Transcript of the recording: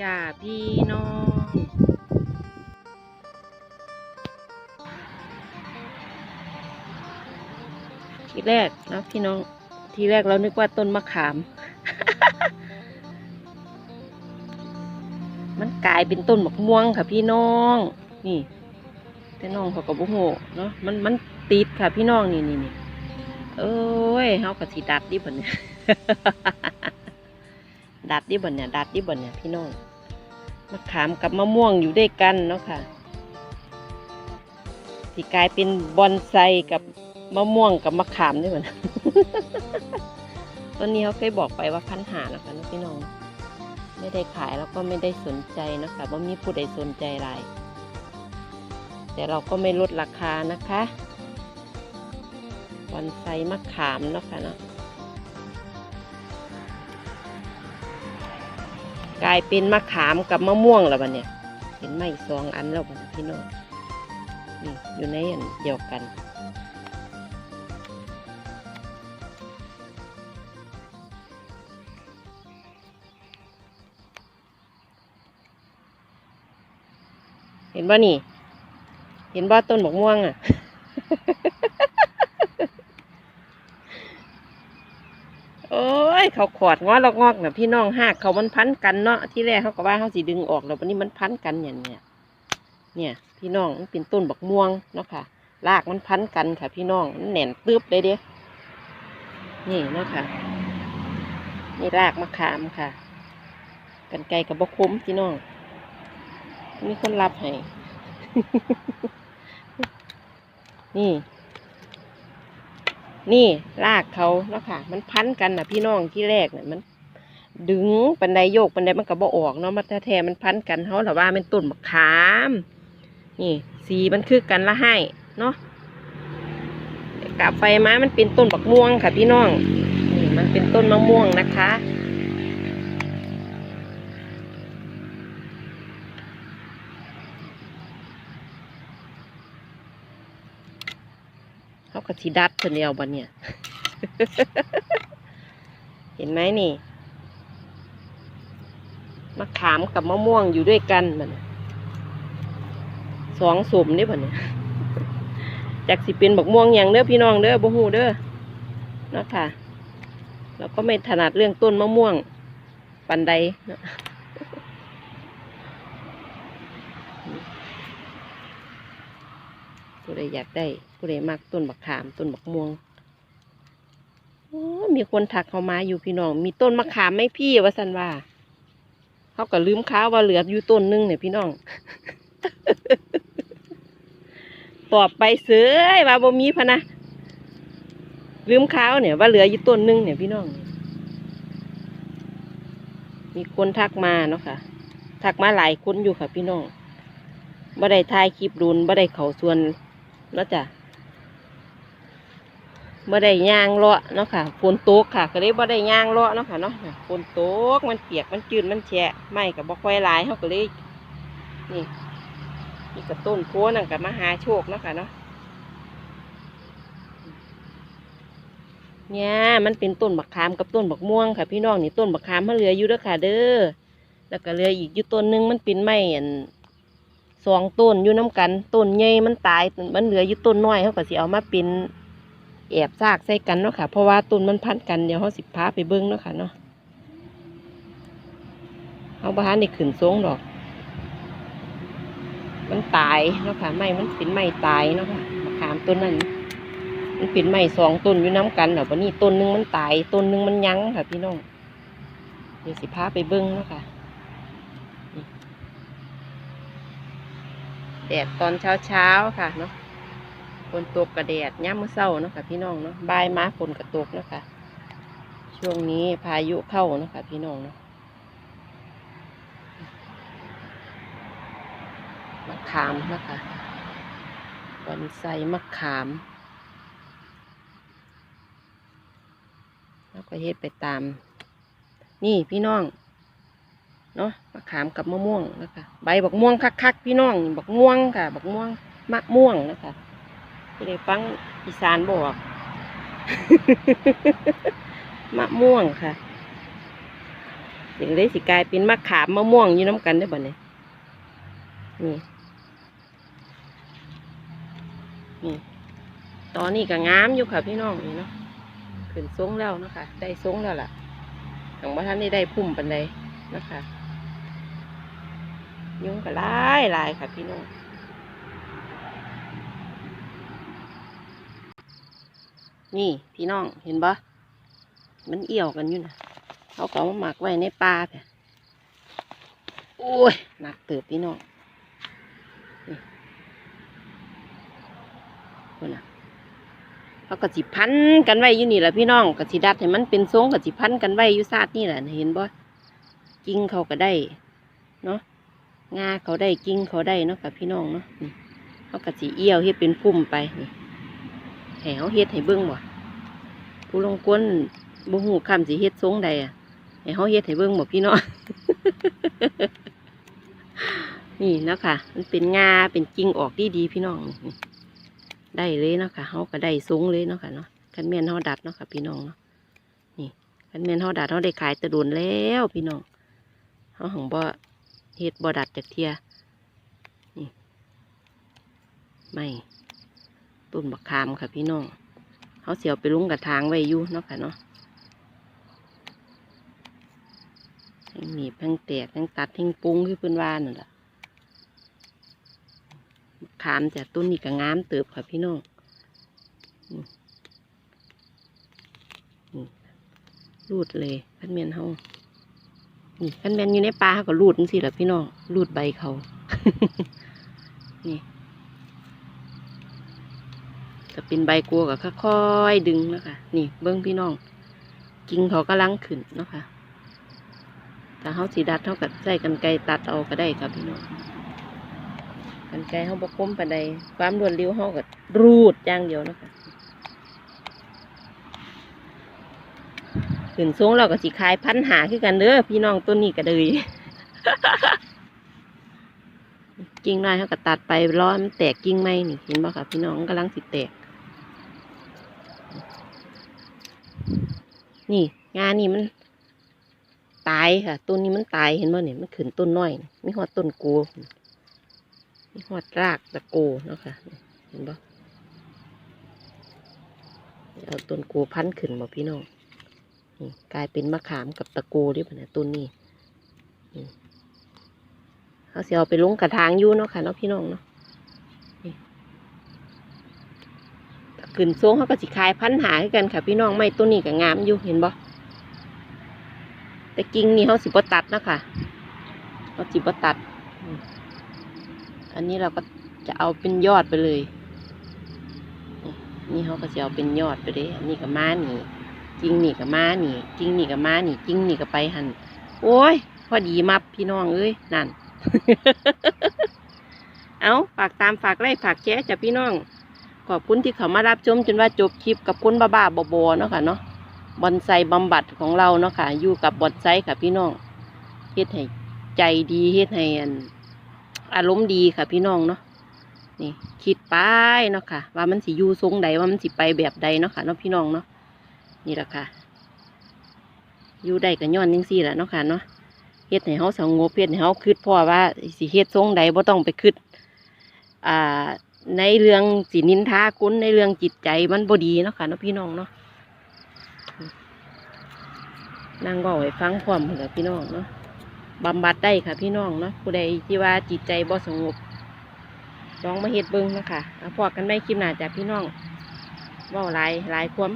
จ้าพี่น้องทีแรกนะพี่น้องทีแรกเรานึกว่าต้นมะขาม มันกลายเป็นต้นมะม่วงค่ะพี่น้อง นี่ แต่น้องเขาก็บ่ฮู้เนาะมันมันติดค่ะพี่น้องนี่นี่นี่เอ้ยเฮาก็สิดัดดิบัดเนี่ย ดัดดิบัดเนี่ยดัดดิบัดเนี่ยพี่น้องมะขามกับมะม่วงอยู่ด้วยกันเนาะค่ะที่กลายเป็นบอนไซกับมะม่วงกับมะขามด้วยเหมือนต้นนี้เขาเคยบอกไปว่าพันหาแล้วกันะพี่น้อง ไม่ได้ขายแล้วก็ไม่ได้สนใจนะคะว่ามีผู้ใดสนใจอะไรแต่เราก็ไม่ลดราคานะคะบอนไซมะขามเนาะค่ะเนาะายเป็นมะขามกับมะม่วงแล้วบัดเนี่ยเป็นไม้สองอันแล้วบันพี่น้องนี่อยู่ในอันเดียวกัน เห็นบ่นี่ เห็นบ่ต้นหมกม่วงอะ โอ้ย เขาขอดงอลอกงอกนะพี่น้องหักเขามันพันกันเนาะที่แรกเขาก็ว่าเขาสิดึงออกแล้ววันนี้มันพันกันอย่างเนี้ยเนี่ย พี่น้องมันเป็นต้นบักม่วงเนาะค่ะรากมันพันกันค่ะ พี่น้องมันแหน่นตึบเลยเด้นี่เนาะค่ะนี่รากมะขามค่ะ กันไกลกับบกคุ้มพี่น้องมีคนรับให้นี่ นี่ลากเขาเนาะค่ะ มันพันกันนะพี่น้องที่แรกเนี่ยมัน ดึงปันไดโยกปันไดมันกระบอออกเนาะมันแท้ๆมันพันกันเขาแต่ว่ามันต้นมะขาม นี่สีมันคือกันละให้เนาะกลับไฟมามันเป็นต้นบักม่วงค่ะพี่น้อง นี่มันเป็นต้นมะม่วงนะคะาก็สิดัดคนเดียวบันเนี่ย เห็นไหมนี่มะขามกับมะม่วงอยู่ด้วยกันมันสองสมนี่บันเนี่ยจากสิเป็นบักม่วงอย่างเด้อพี่น้องเด้อบ่ฮู้เด้อนะค่ะเราก็ไม่ถนัดเรื่องต้นมะม่วง ปันใดเนาะ ผู้ใดอยากได้ผู้ใดมักต้นบักขามต้นบักม่วงโอ้มีคนทักเขามาอยู่พี่น้อง มีต้นมะขามไหมพี่ว่าสันว่าเขาก็ลืมข้าว่าเหลืออยู่ต้นหนึงเนี่ยพี่น้องตอบไปเสยว่าบ่มีพะนะลืมข้าวเนี่ยว่าเหลืออยู่ต้นหนึงเนี่ยพี่น้อง มีคนทักมาเนาะค่ะทักมาหลายคนอยู่ค่ะพี่น้องบ่ได้ถ่ายคลิปรุนบ่ได้เขาส่วน เนาะจ้ะบ่ได้ย่างเลาะเนาะค่ะฝนตกค่ะ ก็เลยบ่ได้ย่างเลาะเนาะค่ะเนาะฝนตกมันเปียกมันจืดมันแฉะไม่กับบ่ค่อยหลายเขาก็เลยนี่นี่กับต้นโพนั่นกับมหาโชคเนาะค่ะเนาะเนี่ยมันเป็นต้นบักขามกับต้นบักม่วงค่ะ พี่น้องนี่ต้นบักขามมันเหลืออยู่ด้อค่ะ เด้อแล้วก็เหลืออีกอยู่ต้นหนึงมันเป็นไม้อัน สองต้นอยู่น้ำกันต้นใหญ่มันตายมันเหลืออยู่ต้นน้อยเขาก็สิเอามาเป็นแอบซากใส่กันเนาะค่ะ เพราะว่าต้นมันพันกันเดี๋ยวเขาสิพาไปเบิ้งเนาะค่ะเนาะเอาบ้านในขืนทรงดอก มันตายเนาะค่ะไม้มันเป็นไม้ตายเนาะค่ะมะขามต้นนั้นมันเป็นไม้สองต้นอยู่น้ำกันเดี๋ยววันนี้ต้นหนึงมันตายต้นหนึงมันยั้งค่ะพี่น้องเดี๋ยวสิพาไปเบิ้งเนาะค่ะ แดดตอนเช้าเช้าค่ะเนาะฝนตกกระแดดย่ามือเช้าเนาะค่ะพี่น้องเนาะบายมาฝนกระตกเนาะค่ะช่วงนี้พายุเข้าเนาะค่ะพี่น้องเนาะมะขามนะคะบอนไซมะขามแล้วก็เฮ็ดไปตาม นี่พี่น้อง เนาะมะขามกับมะม่วงนะคะใบบักม่วงคักๆพี่น้องบักม่วงค่ะบักม่วงมะม่วงนะคะที่ได้ฟังอีสานบอกมะม่วงค่ะอย่างเลยสิกลายเป็นมะขามมะม่วงอยู่น้ำกันได้อบ่เนี่ยนี่นี่ตอนนี้ก็งามอยู่ค่ะพี่น้องนี่เนาะขึ้นสูงแล้วนะคะได้สูงแล้วล่ะของว่าท่านนี่ได้พุ่มปันใดนะคะ ยุงก็ลายลายค่ะพี่น้องนี่พี่น้องเห็นปะมันเอี่ยวกันอยู่นะเขาก็เอามาหมักไว้ในป่าเพ่โอ้ยหนักเติบพี่น้องนี่คนน่ะเขาก็สิพันกันไว้อยู่นี่แหละพี่น้องก็สิดัดให้มันเป็นทรงก็สิพันกันไว้อยู่ซาดนี่แหละเห็นบ่กิ่งเขาก็ได้เนาะ งาเขาได้กิ่งเขาได้เนาะกับพี่น้องเนาะนี่เขาก็สิเอี่ยวให้เป็นพุ่มไปนี่ให้เฮ็ดให้เบิ่งบ่ผู้ลงกวนบ่ฮู้คำสิเฮ็ดทรงใดอะให้เขาเฮ็ดให้เบิ่งบ่พี่น้องนี่เนาะค่ะ มันเป็นงาเป็นกิ่งออกดีๆพี่น้องนี่ได้เลยเนาะค่ะเฮาก็ได้ทรงเลยเนาะค่ะเนาะคันแม่นเฮาดัดเนาะค่ะพี่น้องเนาะนี่คันแม่นเฮาดัดเฮาได้ขายแตะโดนแล้วพี่น้องเฮาหังบ่ เฮ็ดบ่ดัดจักเทียนี่ไม่ต้นบักขามค่ะพี่น้องเขาเสียวไปลุ้งกระถางไว้อยู่เนาะค่ะเนาะให้หนีบทั้งแตกทั้งตัดทั้งปรุงคือเพื่อนว่านั่นแหละบักขามจากต้นนี้ก็งามเติบค่ะพี่น้องรูดเลยขั้นเมียนเฮา นี่ขั้นเมียนอยู่ในป่าเขาก็รูดจังสิแหละพี่น้องรูดใบเขา นี่จะเป็นใบกัวกับค่อยๆดึงนะคะนี่เบิ้งพี่น้องกิ่งเขากำลังขึ้นเนาะคะแต่เขาสีดัดเขากับใส่กันไกตัดเอาก็ได้ครับพี่น้องกันไกเขาบกคมปานใดความรวดเร็วเขากับรูดอย่างเดียวนะคะ ขึ้นสูงเราก็สีคายพันหาขึ้นกันเด้อพี่น้องต้นนี้ก็เลยกิ่งน้อยเขาก็ตัดไปร้อนแตกกิ่งไม่นี่เห็นบ่ค่ะพี่น้องมันกำลังสิแตก นี่ งานนี่มันตายค่ะต้นนี้มันตายเห็นบ่เนี่ยมันขึ้นต้นน้อยมีหอดต้นโกมีหอดรากตะโกเนาะค่ะเห็นบ่เอาต้นโกพันขึ้นบ่พี่น้อง กลายเป็นมะขามกับตะโกด้วยเนี่ยต้นนี้นี่เขาเสียเอาไปลงกระถางยู่เนาะค่ะเนาะพี่น้องเนาะขึ้นสูงเขาก็สิคายพันหาคือกันค่ะ พี่น้องไม่ต้นนี้ก็งามอยู่เห็นบ่แต่กิ่งนี่เขาสิบตัดนะคะเขาสิบตัด อันนี้เราก็จะเอาเป็นยอดไปเลย นี่เขาก็จะเอาเป็นยอดไปเลยอันนี้ก็มานี่ กิ่งนี่ก็มานี่กิ่งนี่ก็มานี่กิ่งนี่ก็ไปหันโอ้ย พอดีมับพี่น้องเอ้ยนั่น เอาฝากตามฝากไล่ฝากแชร์จ้ะพี่น้อง ขอบคุณที่เขามารับชมจนว่าจบคลิปกับคุณบ้าบ้าๆบอๆเนาะค่ะเนาะบอนไซบำบัดของเราเนาะค่ะ อยู่กับบอนไซค่ะพี่น้องเฮ็ดให้ใจดีเฮ็ดให้อันอารมณ์ดีค่ะพี่น้องเนาะนี่คิดไปเนาะค่ะ ว่ามันสิอยู่ทรงใดว่ามันสิไปแบบใดเนาะค่ะเนาะพี่น้องเนาะ นี่แหละค่ะ อยู่ได้ก็ย้อนยังซี่แหละเนาะค่ะเนาะเฮ็ดให้เฮาสงบเฮ็ดให้เฮาคิดพ่อว่าสิเฮ็ดทรงใดบ่ต้องไปคิดอ่า ในเรื่องสินินทาคุณในเรื่องจิตใจมันบ่ดีเนาะค่ะเนาะพี่น้องเนาะนั่งบอกให้ฟังพร้อมกับพี่น้องเนาะบำบัดได้ค่ะพี่น้องเนาะผู้ใดที่ว่าจิตใจบ่สงบลองมาเฮ็ดเบิ้งเนาะคะเอาพอกันไม่คลิปหน้าจากพี่น้องว่าลายลายความ